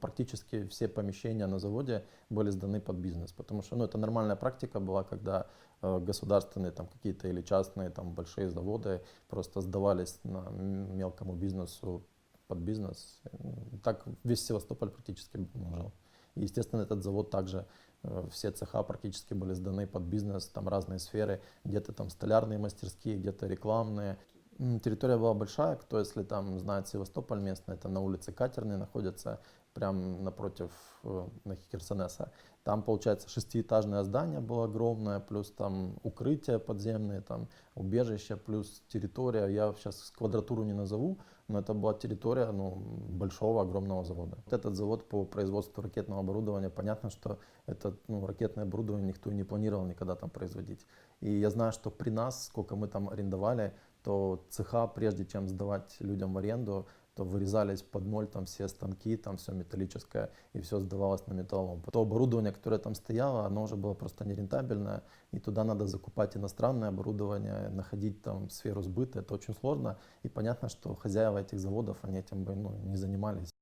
Практически все помещения на заводе были сданы под бизнес, потому что ну, это нормальная практика была, когда э, государственные там какие-то или частные там большие заводы просто сдавались на мелкому бизнесу под бизнес. Так весь Севастополь практически жил. И, естественно, этот завод также, э, все цеха практически были сданы под бизнес, там разные сферы, где-то там столярные мастерские, где-то рекламные. Территория была большая, кто если там знает Севастополь местный, это на улице Катерной находится, прям напротив э, на Херсонеса. Там, получается, шестиэтажное здание было огромное, плюс там укрытия подземные, там убежище, плюс территория. Я сейчас квадратуру не назову, но это была территория ну, большого, огромного завода. Вот этот завод по производству ракетного оборудования, понятно, что это ну, ракетное оборудование никто и не планировал никогда там производить. И я знаю, что при нас, сколько мы там арендовали, то цеха, прежде чем сдавать людям в аренду, то вырезались под ноль там все станки, там все металлическое, и все сдавалось на металлолом. То оборудование, которое там стояло, оно уже было просто нерентабельное, и туда надо закупать иностранное оборудование, находить там сферу сбыта, это очень сложно, и понятно, что хозяева этих заводов, они этим бы ну, не занимались.